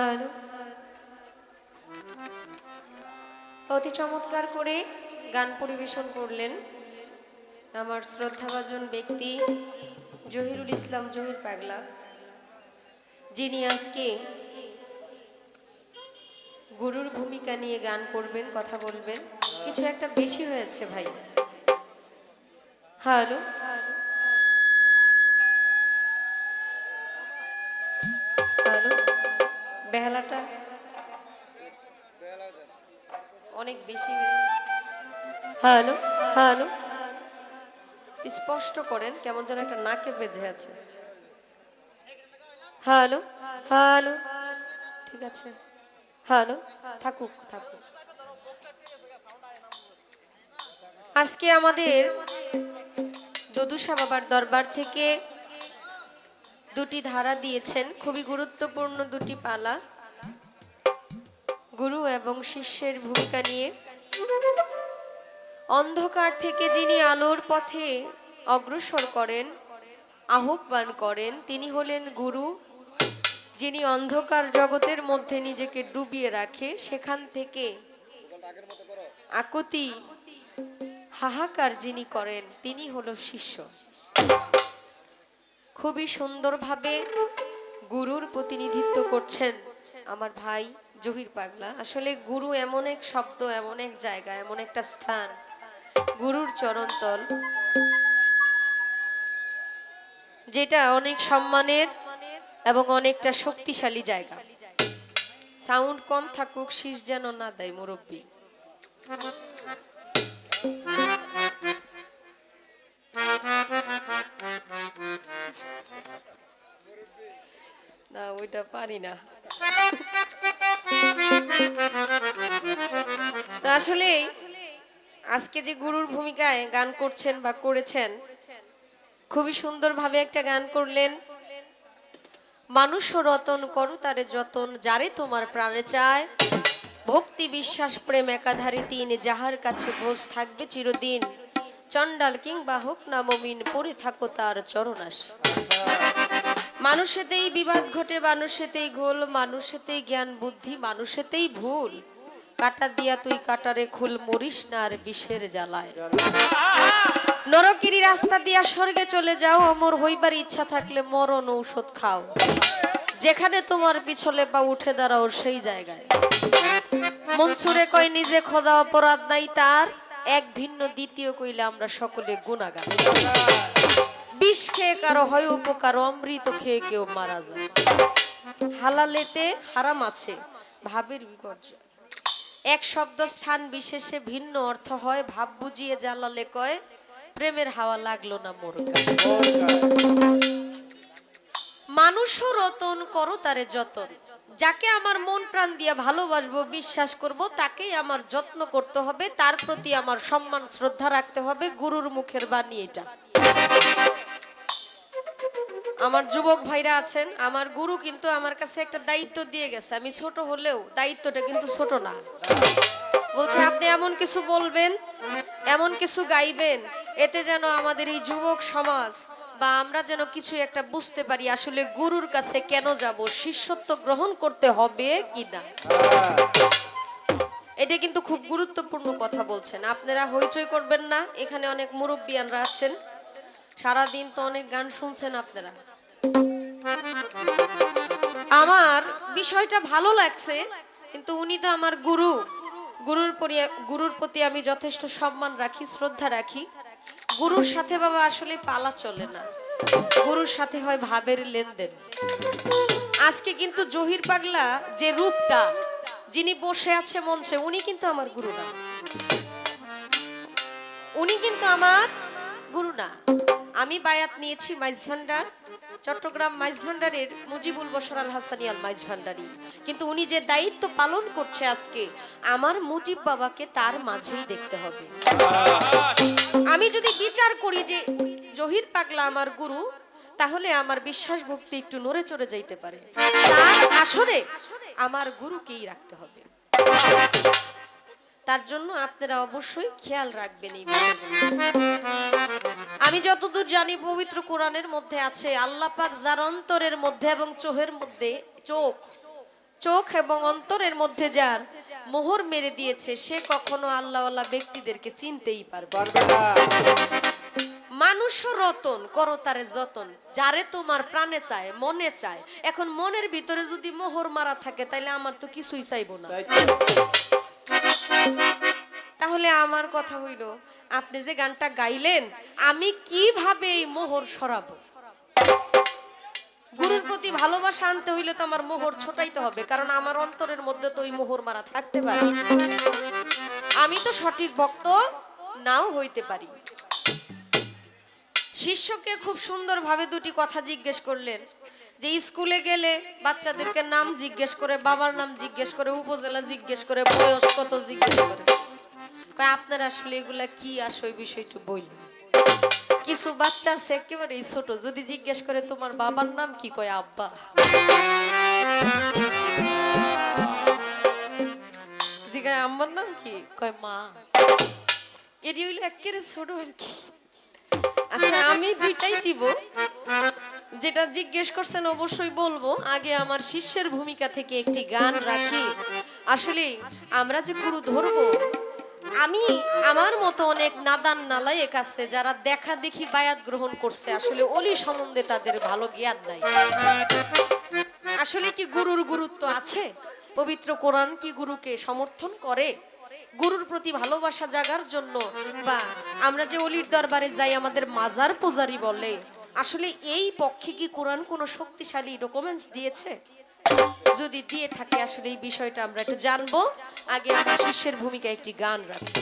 Hello অতি চমৎকার করে গান পরিবেশন করলেন আমার শ্রদ্ধাভাজন ব্যক্তি জহিরুল ইসলাম জহির পাগলা, যিনি আজকে গুরুর ভূমিকা নিয়ে গান করবেন, কথা বলবেন। কিছু একটা বেশি হয়েছে ভাই। Hello hello. বেহালাটা অনেক বেশি। Hello hello. স্পষ্ট করেন কেমন যেন একটা নাকে বেজে আছে। Hello hello. ঠিক আছে। হ্যালো। থাকুক থাকুক। আজকে আমাদের দদুসা বাবার দরবার থেকে দুটি ধারা দিয়েছেন। খুবই গুরুত্বপূর্ণ দুটি পালা। গুরু এবং শিষ্যের ভূমিকা নিয়ে। অন্ধকার থেকে যিনি আলোর পথে অগ্রসর করেন, আহ্বান করেন, তিনি হলেন গুরু, যিনি অন্ধকার জগতের মধ্যে নিজেকে ডুবিয়ে রাখে, সেখান থেকে আকুতি, হাহাকার যিনি করেন, তিনি হলো শিষ্য। খুবই সুন্দরভাবে গুরুর প্রতিনিধিত্ব করছেন আমার ভাই। জহির পাগলা। আসলে গুরু এমন এক শব্দ, এমন এক জায়গা, এমন একটা স্থান। গুরুর চরণতল, যেটা অনেক সম্মানের এবং অনেকটা শক্তিশালী জায়গা। সাউন্ড কম থাকুক, শীষ যেন না দেয় মুরব্বী। না, ওইটা পারি না। তো আসলে আজকে যে গুরুর ভূমিকায় গান করছেন বা করেছেন, খুবই সুন্দরভাবে একটা গান করলেন। মানুষ রতন করো তারে যতন, যারে তোমার প্রাণে চায়। ভক্তি বিশ্বাস প্রেম একাধারে তিন, যাহার কাছে ভোজ থাকবে চিরদিন। চণ্ডাল কিংবা হোক না মমিন, পড়ে থাকো তার চরণাস। মানুষেতেই বিবাদ ঘটে, মানুষেতেই গোল মানুষেতেই জ্ঞান বুদ্ধি, মানুষেতেই ভুল। কাটা দিয়া তুই কাটারে খুল, মরিস না আর বিষের জ্বালায়। নরকিরি রাস্তা দিয়া স্বর্গে চলে যাও, অমর হইবার ইচ্ছা থাকলে মরণ ঔষধ খাও। যেখানে তোমার পিছলে পা উঠে দাঁড়াও সেই জায়গায়। মনসুরে কয়, নিজে খোদা, অপরাধ নাই তার। এক ভিন্ন দ্বিতীয় কইলে আমরা সকলে গুণাগান বিষ খেয়ে কারও হয় উপকার, অমৃত খেয়ে কেউ মারা যায়। হালালেতে হারাম আছে, ভাবের বিপর্যয়। এক শব্দ স্থান বিশেষে ভিন্ন অর্থ হয়, ভাব বুঝিয়ে জ্বালালে কয়, প্রেমের হাওয়া লাগল না মোর গায়ে। মানুষও রতন করো তারে যতন, যাকে আমার মন প্রাণ দিয়ে ভালোবাসবো, বিশ্বাস করব তাকেই আমার যত্ন করতে হবে, তার প্রতি আমার সম্মান, শ্রদ্ধা রাখতে হবে, গুরুর মুখের বাণী এটা। আমার যুবক ভাইরা আছেন, আমার গুরু কিন্তু আমার কাছে একটা দায়িত্ব দিয়ে গেছে। আমি ছোট হলেও দায়িত্বটা কিন্তু ছোট না। বলছে, আপনি এমন কিছু বলবেন, এমন কিছু গাইবেন, এতে যেন আমাদের এই যুবক সমাজ বা আমরা যেন কিছু একটা বুঝতে পারি, আসলে গুরুর কাছে কেন যাব, শিষ্যত্ব গ্রহণ করতে হবে কি না এটা কিন্তু খুব গুরুত্বপূর্ণ কথা বলছেন। আপনারা হইচই করবেন না, এখানে অনেক মুরব্বিয়ানরা আছেন। সারাদিন তো অনেক গান শুনছেন আপনারা। আমার বিষয়টা ভালো লাগছে, কিন্তু উনি তো আমার গুরু। গুরুর গুরুর প্রতি আমি যথেষ্ট সম্মান রাখি, শ্রদ্ধা রাখি। গুরুর সাথে বাবা আসলে পালা চলে না। গুরুর সাথে হয় ভাবের লেনদেন। আজকে কিন্তু জহির পাগলা যে রূপটা, যিনি বসে আছে মঞ্চে, উনি কিন্তু আমার গুরু না। উনি কিন্তু আমার গুরু না। আমি বায়াত নিয়েছি মাইজভান্ডার। চট্টগ্রাম মাইজভান্ডারের মুজিবুল বসর আল হাসানি মাইজভান্ডারি কিন্তু উনি যে দায়িত্ব পালন করছে আজকে, আমার মুজিব বাবাকে তার মাঝেই দেখতে হবে। আমি যদি বিচার করি যে জহির পাগলা আমার গুরু, তাহলে আমার বিশ্বাস ভক্তি একটু নড়ে চড়ে যাইতে পারে। তার আসরে আমার গুরুকেই রাখতে হবে। তার জন্য আপনারা অবশ্যই খেয়াল রাখবেন এই আমি যতদূর জানি পবিত্র কোরআনের মধ্যে আছে, আল্লাহ পাক যার অন্তরের মধ্যে এবং চোখের মধ্যে, চোখ চোখ এবং অন্তরের মধ্যে যার মোহর মেরে দিয়েছে, সে কখনো আল্লাহওয়ালা ব্যক্তিদেরকে চিনতেই পারবে মানুষও রতন, করো তারে যতন, যারে তোমার প্রাণে চায়, মনে চায়। এখন মনের ভিতরে যদি মোহর মারা থাকে তাহলে আমার তো কিছুই চাইব না। তাহলে আমার কথা হইল, আপনি যে গানটা গাইলেন, আমি কীভাবে এই মোহর সরাবো? গুরুর প্রতি ভালোবাসা আনতে হইলে তো আমার মোহর ছোটাইতে হবে, কারণ আমার অন্তরের মধ্যে তো ওই মোহর মারা থাকতে পারে। আমি তো সঠিক ভক্ত নাও হইতে পারি। শিষ্যকে খুব সুন্দরভাবে দুটি কথা জিজ্ঞেস করলেন যে স্কুলে গেলে বাচ্চাদেরকে নাম জিজ্ঞেস করে, বাবার নাম জিজ্ঞেস করে, উপজেলা জিজ্ঞেস করে, বয়স কত জিজ্ঞেস করে। আপনার আসলে এগুলা কি আসে ওই বিষয়টা বললেন কিছু বাচ্চা আছে একেবারে ছোট, যদি জিজ্ঞেস করে, তোমার বাবার নাম কি? কয়, আব্বা। জিজ্ঞাসা, আম্মার নাম কি? কয়, মা। এটি হইল একেবারে ছোট আর কি। আচ্ছা আমি দুইটাই দিব। যেটা জিজ্ঞেস করছেন অবশ্যই বলব। আগে আমার শিষ্যের ভূমিকা থেকে একটি গান রাখি। আসলে আমরা যে গুরু ধরবো আমি আমার মতো অনেক নাদান নালায়েক আছে যারা দেখা দেখি বায়াত গ্রহণ করছে। আসলে অলি সম্বন্ধে তাদের ভালো জ্ঞান নাই। আসলে কি গুরুর গুরুত্ব আছে? পবিত্র কোরআন কি গুরুকে সমর্থন করে? গুরুর প্রতি ভালোবাসা জাগার জন্য বা আমরা যে অলির দরবারে যাই, আমাদের মাজার পূজারি বলে। আসলে এই পক্ষে কি কোরআন কোনো শক্তিশালী ডকুমেন্টস দিয়েছে? যদি দিয়ে থাকে, আসলে এই বিষয়টা আমরা একটু জানব। আগে আমার শিষ্যের ভূমিকা একটি গান রাখি।